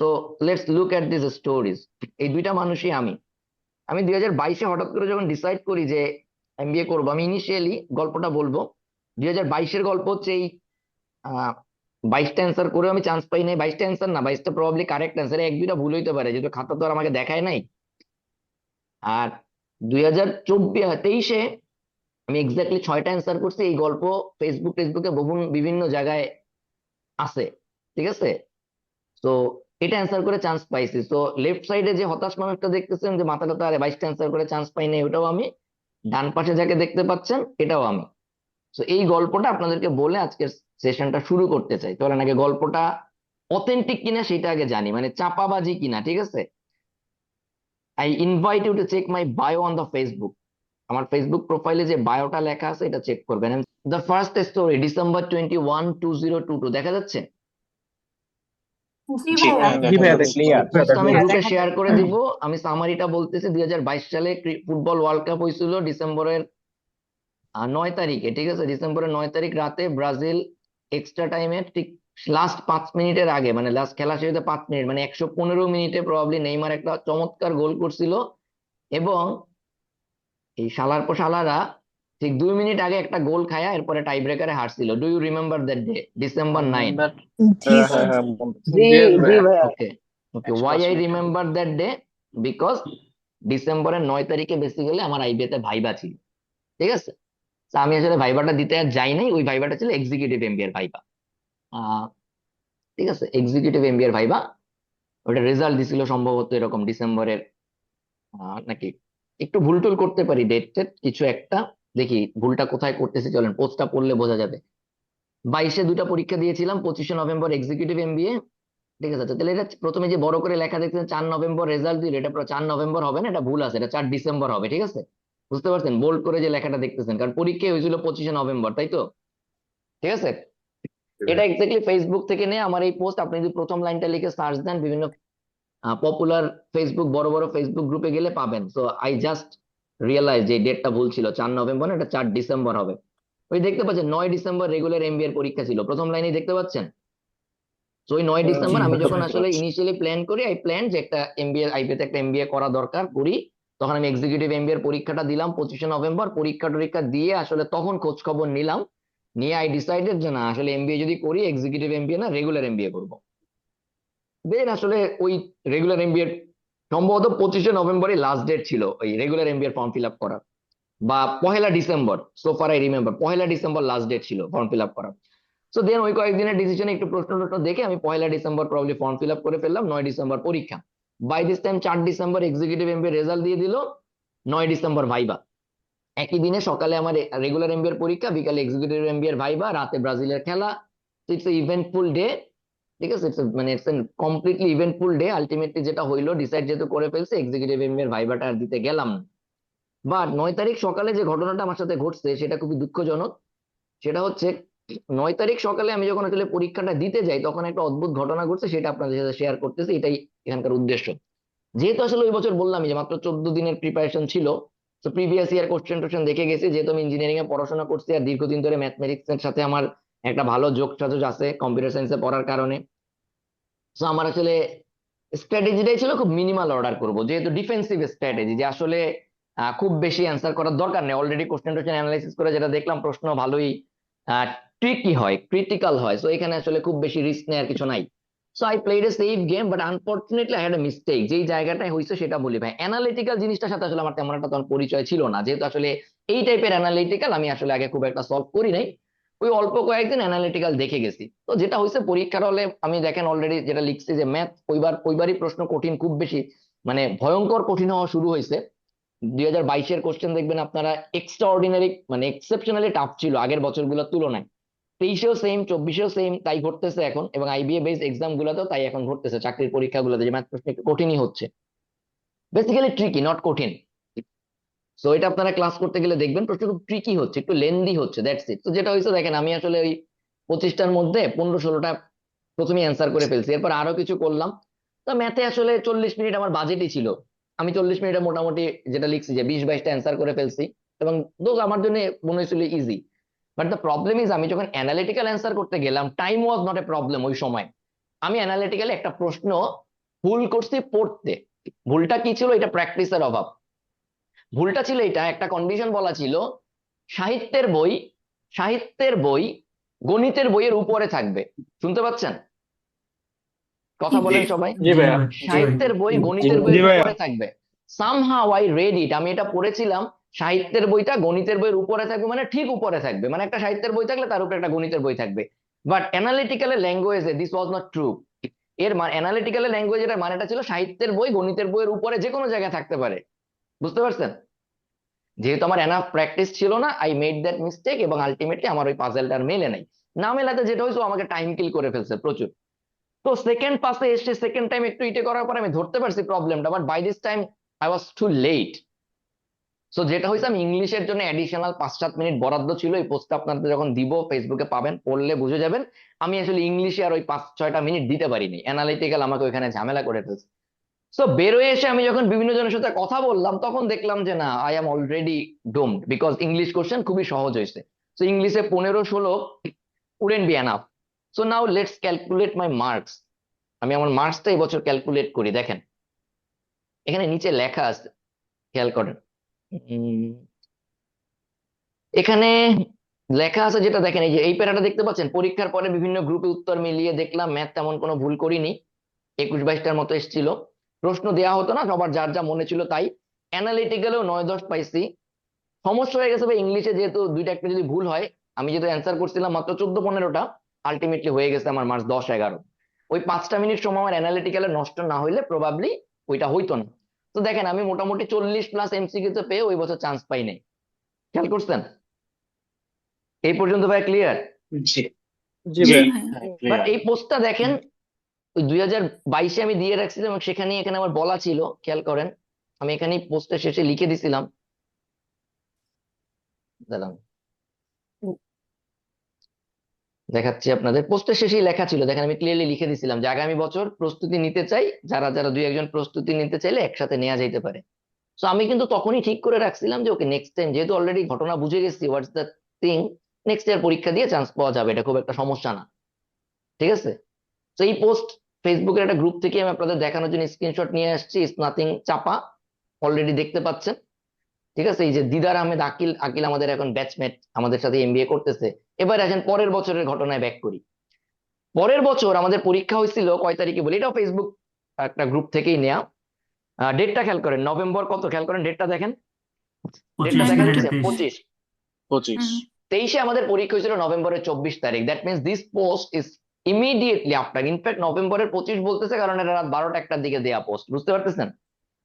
So let's look at this stories এই দুইটা মানুষই আমি। আমি দুই হাজার বাইশে হঠাৎ করে যখন ডিসাইড করি যে এমবিএ করব, আমি ইনিশিয়ালি গল্পটা বলব। দুই হাজার বাইশের গল্প হচ্ছে এই বাইশটা অ্যান্সার করে আমি চান্স পাই নাই। বাইশটা অ্যান্সার না, বাইশটা প্রবাবলি কারেক্ট অ্যান্সার এক দুইটা ভুল হইতে পারে, যেহেতু খাতা তো আর আমাকে দেখায় নাই। আর দুই হাজার চব্বিশ তেইশে আমি এক্স্যাক্টলি ছয়টা অ্যান্সার করছি, এই গল্প ফেসবুক ফেসবুকে বহু বিভিন্ন জায়গায় আছে। ঠিক আছে? তো এটা অ্যান্সার করে চান্স পাইছি। তো লেফট সাইডে যে হতাশ মানুষটা দেখতেছেন, যে মাথাটা তার বাইশটা অ্যান্সার করে চান্স পাই নাই ওটাও আমি। ডান পাশে যাকে দেখতে পাচ্ছেন, এটাও আমি। তো এই গল্পটা আপনাদেরকে বলে আজকের সেশনটা শুরু করতে চাই। তাহলে নাকি গল্পটা অথেন্টিক কিনা সেটা আগে জানি মানে চাপাবাজি কিনা, ঠিক আছে? I invite you to check my bio on the Facebook আমার ফেসবুক প্রোফাইলে যে বায়োটা লেখা আছে, এটা চেক করবেন। The first story December twenty one two zero two two দেখা যাচ্ছে? শেয়ার করে দিব। আমি সামারিটা বলতেছি দুই হাজার বাইশ সালে ফুটবল ওয়ার্ল্ড কাপ হয়েছিল ডিসেম্বরের নয় তারিখে ঠিক আছে? ডিসেম্বরের নয় তারিখ রাতে ব্রাজিল এক্সট্রা টাইমে ঠিক লাস্ট পাঁচ মিনিটের আগে মানে লাস্ট খেলা শেষ হতে পাঁচ মিনিট মানে একশো পনেরো মিনিটে প্রবাবলি নেইমার একটা চমৎকার গোল করছিল। এবং এই শালার পর শালারা ঠিক দুই মিনিট আগে একটা গোল খায়া এরপরে টাই ব্রেকারে হারছিল do you remember that day December nine হ্যাঁ হ্যাঁ okay okay why I remember that day because ডিসেম্বরের নয় তারিখে বেসিক্যালি আমার আইবিএতে ভাইবা ছিল। ঠিক আছে? তো আমি আসলে ভাইবাটা দিতে আর যাই নাই ওই ভাইবাটা ছিল এক্সিকিউটিভ এমবিএর ভাইবা আহ, ঠিক আছে? এক্সিকিউটিভ এমবিএর ভাইবা ওটা রেজাল্ট দিছিল সম্ভবত এরকম ডিসেম্বরের আহ, নাকি? একটু ভুল টুল করতে পারি ডেট টেট কিছু একটা। দেখি ভুলটা কোথায় করতেছি চলেন, পোস্টটা পড়লে বোঝা যাবে। বাইশে দুটা পরীক্ষা দিয়েছিলাম, পঁচিশে নভেম্বর এক্সিকিউটিভ এমবিএ ঠিক আছে? তাহলে এটা প্রথমে যে বড় করে লেখা দেখছেন, চার নভেম্বর রেজাল্ট দিল, এটা চার নভেম্বর হবে না? এটা ভুল আছে, এটা চার ডিসেম্বর হবে, ঠিক আছে? বুঝতে পারছেন? বোল্ড করে যে লেখাটা দেখতেছেন, কারণ পরীক্ষা হয়েছিল পঁচিশে নভেম্বর, তাই তো? ঠিক আছে? এটা এক্স্যাক্টলি ফেসবুক থেকে নিয়ে আমার এই পোস্ট আপনি যদি প্রথম লাইনটা লিখে সার্চ দেন, বিভিন্ন পপুলার ফেসবুক বড় বড় ফেসবুক গ্রুপে গেলে পাবেন। সো আই জাস্ট রিয়েলাইজ যে ডেটটা ভুল ছিল চার নভেম্বর না এটা চার ডিসেম্বর হবে। ওই দেখতে পাচ্ছেন নয় ডিসেম্বর রেগুলার এমবিএ এর পরীক্ষা ছিল। প্রথম লাইনে দেখতে পাচ্ছেন? তো ওই নয় ডিসেম্বর আমি যখন আসলে ইনিশিয়ালি প্ল্যান করি আই প্ল্যান যে একটা এমবিএ আইবিএতে একটা এমবিএ করা দরকার করি। তখন আমি এক্সিকিউটিভ এমবিএ এর পরীক্ষাটা দিলাম পঁচিশে নভেম্বর পরীক্ষা টরীক্ষা দিয়ে আসলে তখন খোঁজ খবর নিলাম। নিয়ে আই ডিসাইডেড যে না আসলে এমবিএ যদি করি এক্সিকিউটিভ এমবিএ না রেগুলার এমবিএ করব। দেন আসলে ওই রেগুলার এমবিএ সম্ভবত পঁচিশে নভেম্বরে লাস্ট ডেট ছিল ওই regular MBA form fill up করার। বা পহেলা December so far I remember Pohela December last date ছিল ফর্ম ফিল আপ করার। সো দেন ওই কয়েকদিনের ডিসিশনে একটু প্রশ্ন টশ্ন দেখে আমি পয়লা December probably form fill up করে ফেললাম, নয় ডিসেম্বর পরীক্ষা। বাই দিস টাইম চার ডিসেম্বর এক্সিকিউটিভ এমবিএ রেজাল্ট দিয়ে দিল, নয় ডিসেম্বর ভাইবা। একই দিনে সকালে আমার রেগুলার এমবিএর পরীক্ষা, বিকালে এক্সিকিউটিভ এমবিএর ভাইবা, রাতে ব্রাজিলের খেলা ইটস ইভেন্টফুল ডে ঠিক আছে মানে it's completely eventful day ultimately যেটা হইল ডিসাইড যেহেতু করে ফেলছে এক্সিকিউটিভ এমবিএর ভাইবাটা আর দিতে গেলাম বাট নয় তারিখ সকালে যে ঘটনাটা আমার সাথে ঘটছে, সেটা খুবই দুঃখজনক। সেটা হচ্ছে, নয় তারিখ সকালে আমি যখন আসলে পরীক্ষাটা দিতে যাই, তখন একটা অদ্ভুত ঘটনা ঘটছে, সেটা আপনাদের সাথে শেয়ার করতেছি, এটাই এখানকার উদ্দেশ্য। যেহেতু আসলে ওই বছর বললাম যে মাত্র চোদ্দ দিনের প্রিপারেশন ছিল তো প্রিভিয়াস ইয়ার কোশ্চেন টোশ্চেন দেখে গেছি, যেহেতু আমি ইঞ্জিনিয়ারিং এ পড়াশোনা করছি আর দীর্ঘদিন ধরে ম্যাথমেটিক্স এর সাথে আমার একটা ভালো যোগ সাজস আছে কম্পিউটার সায়েন্সে পড়ার কারণে। তো আমার আসলে স্ট্র্যাটেজিটাই ছিল খুব মিনিমাল অর্ডার করব, যেহেতু ডিফেন্সিভ স্ট্র্যাটেজি যে আসলে খুব বেশি অ্যান্সার করার দরকার নেই। অলরেডি কোশ্চেন টোশ্চেন অ্যানালাইসিস করে যেটা দেখলাম, প্রশ্ন ভালোই ট্রিকি হয় ক্রিটিক্যাল হয়। সো এখানে আসলে খুব বেশি রিস্ক নেওয়ার কিছু নাই। So I played a safe game but unfortunately I had a mistake যেই জায়গাটায় হয়েছে সেটা বলি ভাই অ্যানালিটিক্যাল জিনিসটার সাথে আসলে আমার তেমন একটা তখন পরিচয় ছিল না। যেহেতু আসলে এই টাইপের অ্যানালিটিক্যাল আমি আসলে আগে খুব একটা সলভ করি নাই। ওই অল্প কয়েকদিন অ্যানালিটিক্যাল দেখে গেছি। তো যেটা হয়েছে, পরীক্ষার হলে আমি দেখেন অলরেডি যেটা লিখছি যে ম্যাথ ওইবার, ওইবারই প্রশ্ন কঠিন, খুব বেশি মানে ভয়ঙ্কর কঠিন হওয়া শুরু হয়েছে। দুই হাজার বাইশের কোশ্চেন দেখবেন আপনারা এক্সট্রা অর্ডিনারি মানে এক্সেপশনালি টাফ ছিল আগের বছরগুলোর তুলনায়। তেইশেও সেম চব্বিশেও সেম তাই ঘটতেছে এখন এবং আইবিএ বেস এক্সাম গুলোতেও তাই এখন ঘটতেছে। চাকরির পরীক্ষাগুলোতে যে ম্যাথ প্রশ্ন কঠিনই হচ্ছে। বেসিক্যালি ট্রিকি নট কঠিন। সো এটা আপনারা ক্লাস করতে গেলে দেখবেন প্রশ্ন খুব ট্রিকি হচ্ছে একটু লেন্দি হচ্ছে দ্যাটস ইট তো যেটা হয়েছে দেখেন আমি আসলে ওই পঁচিশটার মধ্যে পনেরো ষোলোটা প্রথমে অ্যান্সার করে ফেলছি এরপর আরও কিছু করলাম। তো ম্যাথে আসলে চল্লিশ মিনিট আমার বাজেটই ছিল। আমি চল্লিশ মিনিটে মোটামুটি যেটা লিখছি যে বিশ বাইশটা অ্যান্সার করে ফেলছি এবং দোজ আমার জন্য মনে হয়েছিল easy but the problem is আমি যখন অ্যানালিটিক্যাল অ্যান্সার করতে গেলাম time was not a problem ওই সময়। আমি অ্যানালিটিক্যালি একটা প্রশ্ন ভুল করছি পড়তে। ভুলটা কি ছিল? এটা প্র্যাকটিসের অভাব। ভুলটা ছিল এটা একটা কন্ডিশন বলা ছিল সাহিত্যের বই সাহিত্যের বই গণিতের বইয়ের উপরে থাকবে। শুনতে পাচ্ছেন? কথা বলেন সবাই। সাহিত্যের বই গণিতের বইয়ের উপরে থাকবে। সামহাউ আই রেড ইট আমি এটা পড়েছিলাম সাহিত্যের বইটা গণিতের বইয়ের উপরে থাকবে মানে ঠিক উপরে থাকবে মানে একটা সাহিত্যের বই থাকলে তার উপরে একটা গণিতের বই থাকবে। বাট অ্যানালিটিক্যাল ল্যাঙ্গুয়েজে দিস ওয়াজ নট ট্রু এর মানে অ্যানালিটিক্যাল ল্যাঙ্গুয়েজ এর মানেটা ছিল সাহিত্যের বই গণিতের বইয়ের উপরে যে কোনো জায়গায় থাকতে পারে। বুঝতে পারছেন? যেহেতু আমার এনাফ প্র্যাকটিস ছিল না আই মেড দ্যাট মিস্টেক এবং আলটিমেটলি আমার ওই পাজেলটা মেলে নাই। না মেলাতে যেটা হয়েছে আমাকে টাইম কিল করে ফেলছে প্রচুর। তো সেকেন্ড পাসে এসে সেকেন্ড টাইম একটু ইটে করার পর আমি ধরতে পারছি প্রবলেমটা but by this time I was too late so যেটা হয়েছে, আমি ইংলিশের জন্য অ্যাডিশনাল পাঁচ সাত মিনিট বরাদ্দ ছিল, এই পোস্টটা আপনাদের যখন দিব ফেসবুকে পাবেন, পড়লে বুঝে যাবেন। আমি আসলে ইংলিশে আর ওই পাঁচ ছয়টা মিনিট দিতে পারিনি। অ্যানালিটিক্যাল আমাকে ওইখানে ঝামেলা করে ফেলছে। সো বেরোয় এসে আমি যখন বিভিন্ন জনের সাথে কথা বললাম, তখন দেখলাম যে না I am already doomed because English question খুবই সহজ হয়েছে। সো ইংলিশে পনেরো ষোলো wouldn't be enough so now let's calculate my marks আমি আমার মার্কসটা এবছর ক্যালকুলেট করি, দেখেন। এখানে নিচে লেখা আছে, খেয়াল করেন। এখানে লেখা আছে যেটা দেখেন, এই যে এই প্যারাটা দেখতে পাচ্ছেন? পরীক্ষার পরে বিভিন্ন গ্রুপে উত্তর মিলিয়ে দেখলাম ম্যাথ তেমন কোনো ভুল করিনি। একুশ বাইশটার মতো এসেছিল। প্রশ্ন দেওয়া হতো না সবার যার যা মনে ছিল তাই। অ্যানালিটিক্যালেও নয় দশ পাইছি। সমস্যা হয়ে গেছে ভাই ইংলিশে যেহেতু দুইটা একটা যদি ভুল হয় আমি যেহেতু অ্যান্সার করছিলাম মাত্র চোদ্দ পনেরোটা আলটিমেটলি হয়ে গেছে আমার মার্কস দশ এগারো। ওই পাঁচটা মিনিট সময় আমার অ্যানালিটিক্যালে নষ্ট না হইলে প্রবাবলি ওইটা হইতো না। তো দেখেন আমি মোটামুটি চল্লিশ প্লাস এমসিকিউ তে পেয়ে ওই বছর চান্স পাই নাই। খেয়াল করছেন? এই পর্যন্ত ভাই ক্লিয়ার জি। জি জি ভাইয়া বাট এই পোস্টটা দেখেন ওই দুই হাজার বাইশে আমি দিয়ে রাখছিলাম এবং সেখানে এখানে আমার বলা ছিল, খেয়াল করেন, আমি এখানে পোস্টের শেষে লিখে দিছিলাম। দাঁড়ান। দেখাচ্ছি আপনাদের। পোস্টের শেষেই লেখা ছিল, দেখেন আমি ক্লিয়ারলি লিখে দিছিলাম যে আগামী বছর প্রস্তুতি নিতে চাই, যারা যারা দুই একজন প্রস্তুতি নিতে চাইলে একসাথে নেওয়া যাইতে পারে। তো আমি কিন্তু তখনই ঠিক করে রাখছিলাম যে, ওকে নেক্সট টাইম যেহেতু অলরেডি ঘটনা বুঝে গেছি what's the thing next year পরীক্ষা দিয়ে চান্স পাওয়া যাবে, এটা খুব একটা সমস্যা না। ঠিক আছে? তো এই পোস্ট ফেসবুকের একটা গ্রুপ থেকে আমি আপনাদের দেখানোর জন্য স্ক্রিনশট নিয়ে আসছি। ইটস নাথিং চাপা। অলরেডি দেখতে পাচ্ছেন। ঠিক আছে? এই যে দিদার আহমেদ আকিল আকিল আমাদের এখন ব্যাচমেট আমাদের সাথে এমবিএ করতেছে। এবার আসেন পরের বছরের ঘটনায় ব্যাক করি। পরের বছর আমাদের পরীক্ষা হয়েছিল কয় তারিখে বলি? এটাও ফেসবুক একটা গ্রুপ থেকেই নেয়া। ডেটটা খেয়াল করেন। নভেম্বর কত? খেয়াল করেন ডেটটা দেখেন। ডেটটা পঁচিশ। দেখা মিনিটে যাচ্ছে তেইশ। পঁচিশ। পঁচিশ। তেইশে আমাদের পরীক্ষা হয়েছিল নভেম্বরের চব্বিশ তারিখ। That means this post is immediately after in fact নভেম্বরের পঁচিশ বলতেছে কারণ এটা রাত বারোটা একটার দিকে দেয়া পোস্ট বুঝতে পারতেছেন?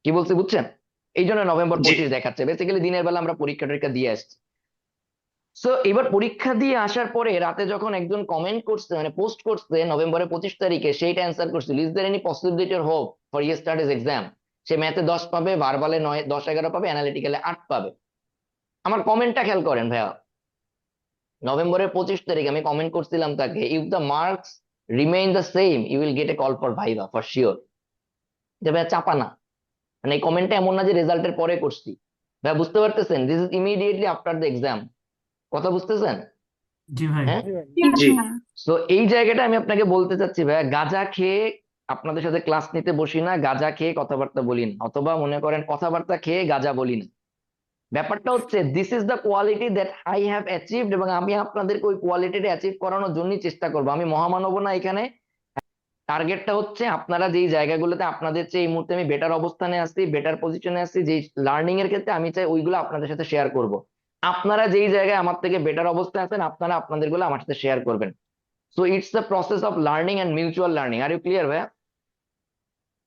কি বলছে বুঝছেন? এই জন্য নভেম্বর পঁচিশ দেখাচ্ছে। বেসিক্যালি দিনের বেলা আমরা পরীক্ষা টরীক্ষা দিয়ে আসছি। সো এবার পরীক্ষা দিয়ে আসার পরে রাতে যখন একজন কমেন্ট করছে মানে পোস্ট করছে নভেম্বরের পঁচিশ তারিখে সেইটা অ্যান্সার করছিল is there any possibility hope for ইয়ে স্টাডিজ এক্সাম সে ম্যাথে দশ পাবে ভার্বালে নয় দশ এগারো পাবে অ্যানালিটিক্যালে আট পাবে। আমার কমেন্টটা খেয়াল করেন ভাইয়া। নভেম্বরের পঁচিশ তারিখ আমি কমেন্ট করছিলাম তাকে if the marks remain the same you will get a call for viva for sure যে ভাইয়া চাপা না। মানে এই কমেন্টটা এমন না যে রেজাল্টের পরে করছি। ভাইয়া বুঝতে পারতেছেন? This is immediately after the exam কথা বুঝতেছেন? জি ভাই। হ্যাঁ? জি তো এই জায়গাটা আমি আপনাকে বলতে চাচ্ছি ভাইয়া গাঁজা খেয়ে আপনাদের সাথে ক্লাস নিতে বসি না গাঁজা খেয়ে কথাবার্তা বলি না। অথবা মনে করেন কথাবার্তা খেয়ে গাঁজা বলি না। ব্যাপারটা হচ্ছে this is the quality that I have achieved এবং আমি আপনাদেরকে ওই কোয়ালিটিটা অ্যাচিভ করানোর জন্যই চেষ্টা করব। আমি মহামানব না এখানে। টার্গেটটা হচ্ছে আপনারা যেই জায়গাগুলোতে আপনাদের চেয়ে এই মুহূর্তে আমি বেটার অবস্থানে আসছি বেটার পজিশনে আসছি যেই লার্নিং এর ক্ষেত্রে আমি চাই ওইগুলো আপনাদের সাথে শেয়ার করব। আপনারা যেই জায়গায় আমার থেকে বেটার অবস্থায় আছেন, আপনারা আপনাদেরগুলো আমার সাথে শেয়ার করবেন। So it's the process of learning and mutual learning are you clear ভাইয়া?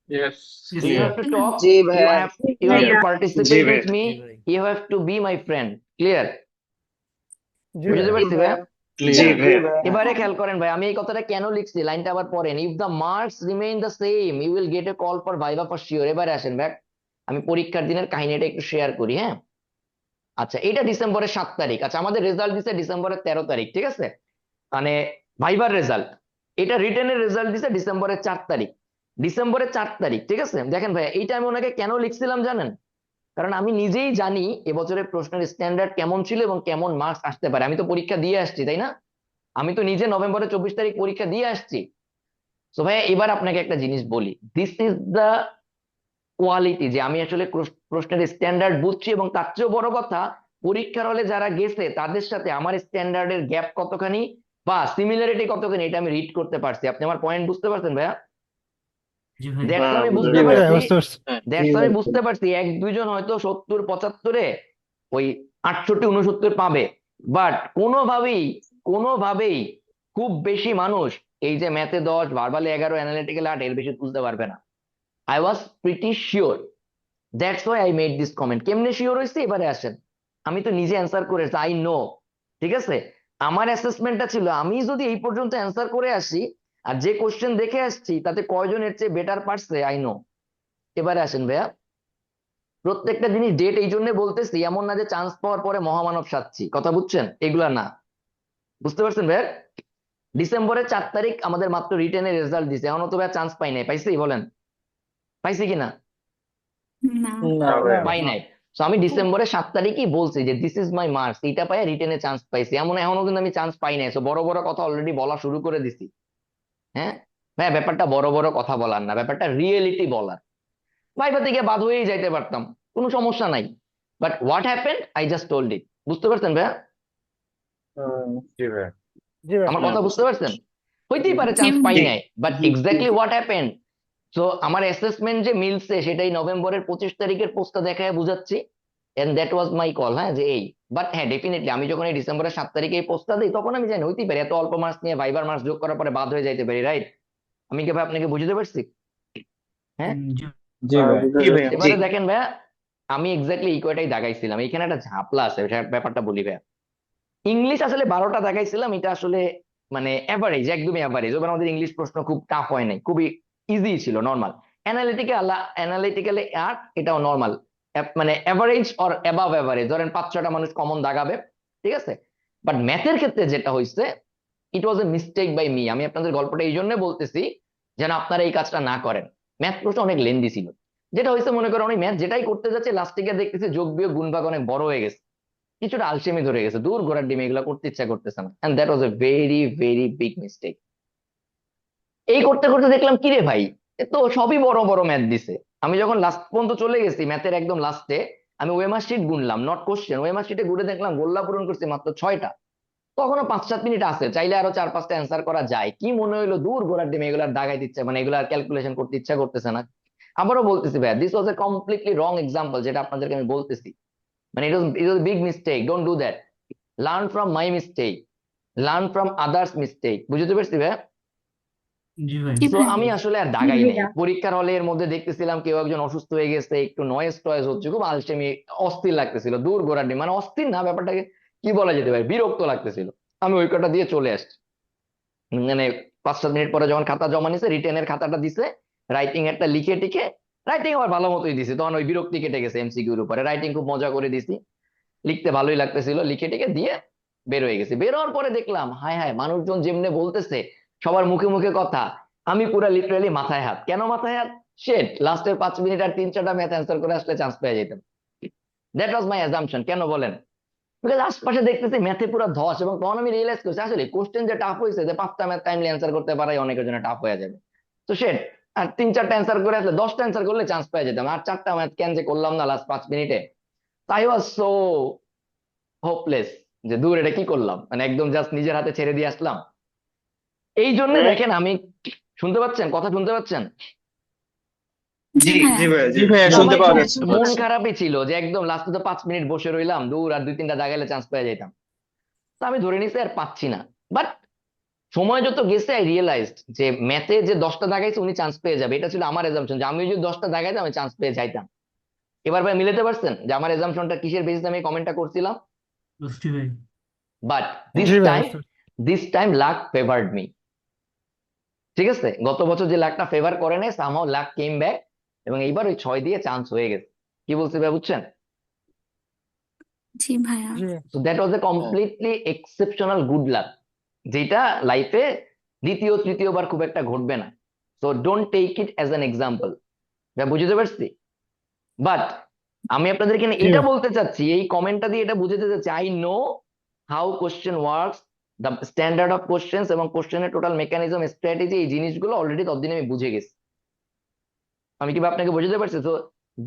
Yes, you sir. have to talk? জি you have you have to participate জি with me. You have to be my friend. Clear? বুঝতে পারছি ভাইয়া এবারে খেয়াল করেন ভাই আমি এই কথাটা কেন লিখছি? লাইনটা আবার পড়েন। If the marks remain the same you will get a call for viva for sure এবারে আসেন ভাই আমি পরীক্ষার দিনের কাহিনীটা একটু শেয়ার করি হ্যাঁ? আচ্ছা এটা ডিসেম্বরের সাত তারিখ। আচ্ছা আমাদের রেজাল্ট দিছে ডিসেম্বরের তেরো তারিখ ঠিক আছে? মানে ভাইবার রেজাল্ট এটা রিটেনের রেজাল্ট দিছে ডিসেম্বরের চার তারিখ। ডিসেম্বরের চার তারিখ, ঠিক আছে? দেখেন ভাইয়া এইটা আমি ওনাকে কেন লিখছিলাম জানেন? কারণ আমি নিজেই জানি এবছরের প্রশ্নের স্ট্যান্ডার্ড কেমন ছিল এবং কেমন মার্কস আসতে পারে। আমি তো পরীক্ষা দিয়ে আসছি, তাই না? আমি তো নিজে নভেম্বরের চব্বিশ তারিখ পরীক্ষা দিয়ে আসছি। তো ভাইয়া, এবার আপনাকে একটা জিনিস বলি। দিস ইজ দ্য কোয়ালিটি যে আমি আসলে প্রশ্নের স্ট্যান্ডার্ড বুঝছি এবং তার চেয়েও বড় কথা, পরীক্ষার হলে যারা গেছে, তাদের সাথে আমার স্ট্যান্ডার্ডের গ্যাপ কতখানি বা সিমিলারিটি কতখানি, এটা আমি রিড করতে পারছি। আপনি আমার পয়েন্ট বুঝতে পারছেন ভাইয়া? জি আমি হ্যাঁ, বুঝতে পারছি। বুঝতে আমি বুঝতে পারছি এক দুইজন হয়তো সত্তর পঁচাত্তরে ওই আটষট্টি উনসত্তর পাবে। বাট কোনোভাবেই কোনোভাবেই খুব বেশি মানুষ এই যে ম্যাথে দশ ভার্বালে এগারো অ্যানালিটিক্যাল আট এর বেশি তুলতে পারবে না। I was pretty sure that's why I made this comment কেমনে শিওর হয়েছে? এবারে আসেন। আমি তো নিজে অ্যান্সার করেছি আই নো ঠিক আছে? আমার অ্যাসেসমেন্টটা ছিল আমি যদি এই পর্যন্ত অ্যান্সার করে আসি আর যে কোশ্চেন দেখে আসছি তাতে কয়জন এর চেয়ে বেটার পারছে আই নো এবারে আসেন ভাইয়া। প্রত্যেকটা জিনিস ডেট এই জন্য বলতেছি এমন না যে চান্স পাওয়ার পরে মহামানব সাচ্ছি কথা বুঝছেন? এগুলা না। বুঝতে পারছেন ভাইয়া? ডিসেম্বরের চার তারিখ আমাদের মাত্র রিটেনের রেজাল্ট দিছে। এখনও তো ভাইয়া চান্স পাই নাই। পাইছি বলেন। পাইছি কিনা না? না। পাই নাই। তো আমি ডিসেম্বরের সাত তারিখই বলছি যে দিস ইজ মাই মার্কস এটা পাই রিটেনে চান্স পাইছি। এমন এখনও কিন্তু আমি চান্স পাই নাই। তো বড় বড় কথা অলরেডি বলা শুরু করে দিছি। হ্যাঁ? ভাই ব্যাপারটা বড় বড় কথা বলার না ব্যাপারটা রিয়েলিটি বলার। ভাইবা থেকে বাদ হয়েই যাইতে পারতাম কোনো সমস্যা নাই। But what happened I just told it বুঝতে পারছেন ভাইয়া? ভাই আমার কথা বুঝতে পারছেন? হইতেই পারে চান্স পাই নাই বাট এক্স্যাক্টলি হোয়াট হ্যাপেন্ড তো আমার অ্যাসেসমেন্ট যে মিলছে সেটাই নভেম্বরের পঁচিশ তারিখের পোস্টটা দেখায় বুঝাচ্ছি। And that was my call হ্যাঁ যে এই। বাট হ্যাঁ ডেফিনেটলি আমি যখন এই ডিসেম্বরের সাত তারিখে এই পোস্টটা দিই তখন আমি জানি হইতেই পারে এত অল্প মার্কস নিয়ে ভাইবার মার্কস যোগ করার পরে বাদ হয়ে যাইতে পারি রাইট আমি কি ভাই আপনাকে বুঝতে পারছি? হ্যাঁ? এবারে দেখেন ভাইয়া আমি এক্স্যাক্টলি এই কয়টাই দাগাইছিলাম। এখানে একটা ঝাপলা আছে ব্যাপারটা বলি ভাইয়া। ইংলিশ আসলে বারোটা দাগাইছিলাম এটা আসলে মানে অ্যাভারেজ একদমই অ্যাভারেজ ওবার আমাদের ইংলিশ প্রশ্ন খুব টাফ হয় নাই খুবই ইজি ছিল নর্মাল অ্যানালিটিক্যাল অ্যানালিটিক্যালে আট এটাও নর্মাল মানে অ্যাভারেজ অর অ্যাবাভ অ্যাভারেজ ধরেন পাঁচ ছটা মানুষ কমন দাগাবে, ঠিক আছে? বাট ম্যাথের ক্ষেত্রে যেটা হয়েছে it was a mistake by me আমি আপনাদের গল্পটা এই জন্য বলতেছি যেন আপনারা এই কাজটা না করেন। ম্যাথ প্রশ্ন অনেক লেন্দি ছিল। যেটা হয়েছে মনে করেন উনি ম্যাথ যেটাই করতে যাচ্ছে লাস্টে গিয়ে দেখতেছি যোগ বিয়োগ গুণ ভাগ অনেক বড় হয়ে গেছে। কিছুটা আলসেমি ধরে গেছে। দূর ঘোরার ডিম, এগুলো করতে ইচ্ছা করতেছে না। And that was a very very big mistake এই করতে করতে দেখলাম কি রে ভাই তো সবই বড় বড় ম্যাথ দিছে। আমি যখন লাস্ট পর্যন্ত চলে গেছি ম্যাথের একদম লাস্টে আমি ওয়েমার শিট গুনলাম নট কোশ্চেন ওয়েমার শিটে ঘুরে দেখলাম, গোল্লা পূরণ করছি মাত্র ছয়টা। তখনও পাঁচ সাত মিনিট আছে, চাইলে আরও চার পাঁচটা অ্যান্সার করা যায়। কি মনে হইল, দূর ঘোরার ডিম এগুলার দাগাই দিচ্ছে মানে এগুলার ক্যালকুলেশন করতে ইচ্ছা করতেছে না। আবারও বলতেছি ভাই this was a completely wrong example যেটা আপনাদেরকে আমি বলতেছি। মানে it was it was big mistake don't do that learn from my mistake learn from others mistake বুঝতে পারছি ভাই জি ভাই। তো আমি আসলে আর দাগাই নাই। পরীক্ষার হলে এর মধ্যে দেখতেছিলাম কেউ একজন অসুস্থ হয়ে গেছে একটু নয়েজ টয়েজ হচ্ছে খুব আলসেমি অস্থির লাগতেছিল দূর গোড়ার মানে অস্থির না ব্যাপারটাকে কি বলা যেতে পারে বিরক্ত লাগতেছিল। আমি ওই কটা দিয়ে চলে আসছি। মানে পাঁচ সাত মিনিট পরে যখন খাতা জমা নিছে রিটেনের খাতাটা দিছে রাইটিং একটা লিখে টিকে রাইটিং আবার ভালো মতোই দিছি তখন ওই বিরক্তি কেটে গেছে এমসিকিউর উপরে। রাইটিং খুব মজা করে দিছি। লিখতে ভালোই লাগতেছিল লিখে টিকে দিয়ে বের হয়ে গেছে। বের হওয়ার পরে দেখলাম হায় হায় মানুষজন যেমনে বলতেছে সবার মুখে মুখে কথা। আমি পুরা লিটারালি মাথায় হাত। কেন মাথায় হাত? শেট লাস্টের পাঁচ মিনিট আর তিন চারটা ম্যাথ অ্যান্সার করে আসলে চান্স পেয়ে যেতাম। দ্যাট ওয়াজ মাই অ্যাজাম্পশন কেন বলেন? বিকজ আশপাশে দেখতেছি ম্যাথে পুরো ধস এবং তখন আমি রিয়েলাইজ করছি, আসলে কোশ্চেন যে টাফ হয়েছে যে পাঁচটা ম্যাথ টাইমলি অ্যান্সার করতে পারাই অনেকের জন্য টাফ হয়ে যাবে। তো শেট আর তিন চারটা অ্যান্সার করে আসলে দশটা অ্যান্সার করলে চান্স পেয়ে যেতাম। আর চারটা ম্যাথ কেন যে করলাম না লাস্ট পাঁচ মিনিটে তাই ওয়াজ সো হোপলেস যে দূর এটা কি করলাম? মানে একদম জাস্ট নিজের হাতে ছেড়ে দিয়ে আসলাম। এই জন্য হ্যাঁ। দেখেন আমি শুনতে পাচ্ছেন? কথা শুনতে পাচ্ছেন? জি জি ভাইয়া। জি। ভাইয়া শুনতে পাওয়া যাচ্ছে। মন খারাপই ছিল যে একদম লাস্টে তো পাঁচ মিনিট বসে রইলাম দূর আর দুই তিনটা দাগাইলে চান্স পেয়ে যেতাম তো আমি ধরে নিছি আর পাচ্ছি না। বাট সময় যত গেছে আই রিয়েলাইজড যে ম্যাথে যে দশটা দাগাইছে উনি চান্স পেয়ে যাবে। এটা ছিল আমার এজাম্পশন যে আমি যদি দশটা দাগাইতাম আমি চান্স পেয়ে যাইতাম। এবার ভাই মিলাতে পারছেন যে আমার এজাম্পশনটা কিসের বেসিসে আমি কমেন্টটা করছিলাম? But this time this time luck favoured me ঠিক আছে? গত বছর যে লাকটা ফেভার করে নাই সামহাও লাক কেম ব্যাক এবং এইবার ওই ছয় দিয়ে চান্স হয়ে গেছে। কি বলছি ভাই বুঝছেন? জি ভাইয়া। So that was a completely exceptional good luck যেটা লাইফে দ্বিতীয় তৃতীয়বার খুব একটা ঘটবে না। So don't take it as an example বুঝতে পারছি? বাট আমি আপনাদেরকে না জি। এটা বলতে চাচ্ছি এই কমেন্টটা দিয়ে এটা বুঝাতে চাচ্ছি I know how question works the standard of questions এবং কোশ্চেনের টোটাল মেকানিজম স্ট্র্যাটেজি এই জিনিসগুলো অলরেডি ততদিন আমি বুঝে গেছি। আমি কি আপনাকে বোঝাতে পারছি? তো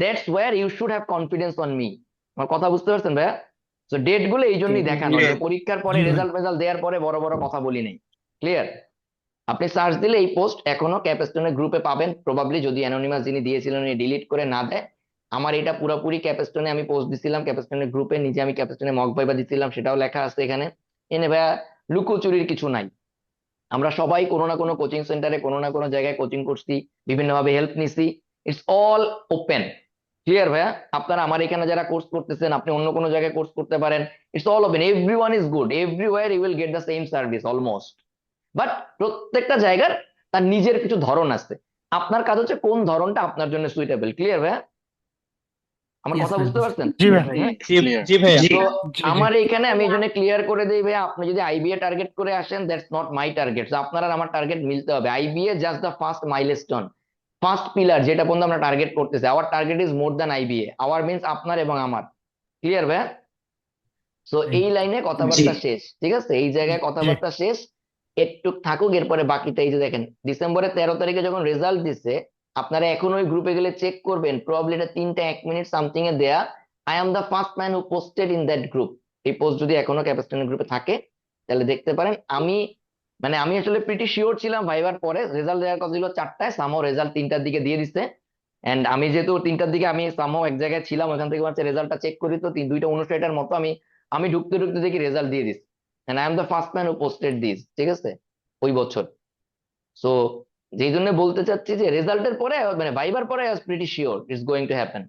that's where you should have confidence on me আমার কথা বুঝতে পারছেন ভাইয়া? তো ডেটগুলো এই জন্যই দেখানো যে পরীক্ষার পরে রেজাল্ট ফেজাল্ট দেওয়ার পরে বড় বড় কথা বলি নাই। ক্লিয়ার আপনি সার্চ দিলে এই পোস্ট এখনও ক্যাপেস্টনের গ্রুপে পাবেন। প্রবাবলি যদি অ্যানোনিমাস যিনি দিয়েছিলেন উনি ডিলিট করে না দেয়। আমার এটা পুরোপুরি ক্যাপেস্টনে আমি পোস্ট দিছিলাম। ক্যাপেস্টনের গ্রুপে নিজে আমি ক্যাপেস্টনে মক ভাইবা দিছিলাম। সেটাও লেখা আছে এখানে। এনে ভাইয়া লুকোচুরির কিছু নাই। আমরা সবাই কোনো না কোনো কোচিং সেন্টারে কোনো না কোনো জায়গায় কোচিং করছি, বিভিন্নভাবে হেল্প নিছি। ইটস অল ওপেন ক্লিয়ার ভাইয়া? আপনারা আমার এখানে যারা কোর্স করতেছেন, আপনি অন্য কোনো জায়গায় কোর্স করতে পারেন। It's all open every one is good everywhere you will get the same service almost but প্রত্যেকটা জায়গার তার নিজের কিছু ধরন আছে। আপনার কাজ হচ্ছে কোন ধরনটা আপনার জন্য সুইটেবল ক্লিয়ার ভাইয়া? আমার কথা বুঝতে পারছেন? জি ভাই। আমার এখানে আমি এই জন্য ক্লিয়ার করে দিই ভাই আপনি যদি আইবিএ টার্গেট করে আসেন দ্যাটস নট মাই টার্গেট আপনার আর আমার টার্গেট মিলতে হবে। IBA just the first milestone first pillar যেটা পর্যন্ত আমরা টার্গেট করতেছি। Our target is more than IBA our means আপনার এবং আমার। ক্লিয়ার ভাই সো এই লাইনে কথাবার্তা শেষ ঠিক আছে? এই জায়গায় কথাবার্তা শেষ। একটু থাকুক এরপরে বাকিটা এই যে দেখেন ডিসেম্বরের তেরো তারিখে যখন রেজাল্ট দিচ্ছে আপনারা এখন ওই গ্রুপে গেলে চেক করবেন প্রবাবলি এটা তিনটা এক মিনিট সামথিং এ দেয়া। I am the first man who posted in that group এই পোস্ট যদি এখনও ক্যাপাসিটনের গ্রুপে থাকে, তাহলে দেখতে পারেন আমি মানে আমি আসলে প্রিটি শিওর ছিলাম ভাইবার পরে রেজাল্ট দেওয়ার কথা ছিল চারটায় সামো রেজাল্ট তিনটার দিকে দিয়ে দিচ্ছে এন্ড আমি যেহেতু তিনটার দিকে আমি সামো এক জায়গায় ছিলাম, ওখান থেকে হচ্ছে রেজাল্টটা চেক করি তো দুইটা উনষাটের মতো আমি আমি ঢুকতে ঢুকতে দেখি রেজাল্ট দিয়ে this and I am the first man who posted this ঠিক আছে? ওই বছর। সো যেই জন্য বলতে চাচ্ছি যে রেজাল্টের পরে মানে ভাইবার পরে pretty sure it's going to happen